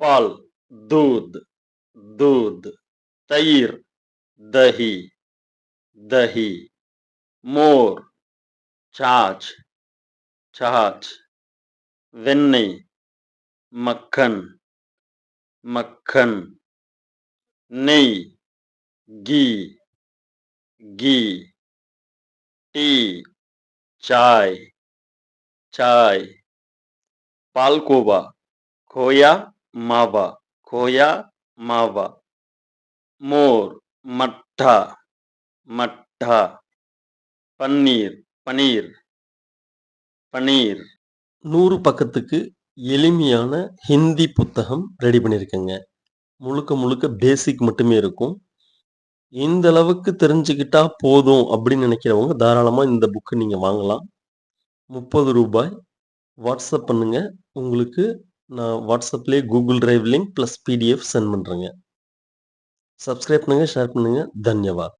फल दूध दूध तैर दही दही मोर छाछ छाछ वेन्नी मक्खन मक्खन नई घी घी टी चाय चाय पालकोबा खोया மாவா. கோயா மாவா. மோர் மட்டா. மட்டா. பன்னீர் பனீர். பனீர். நூறு பக்கத்துக்கு எளிமையான ஹிந்தி புத்தகம் ரெடி பண்ணியிருக்கேங்க. முழுக்க முழுக்க பேசிக் மட்டுமே இருக்கும். இந்த அளவுக்கு தெரிஞ்சுக்கிட்டா போதும் அப்படின்னு நினைக்கிறவங்க தாராளமாக இந்த புக்கு நீங்கள் வாங்கலாம். முப்பது ரூபாய். வாட்ஸ்அப் பண்ணுங்கள் உங்களுக்கு நான் வாட்ஸ்அப்லேயே Google drive link plus PDF send பண்ணுறேங்க சப்ஸ்கிரைப் பண்ணுங்கள் ஷேர் பண்ணுங்கள் தன்யவாத்.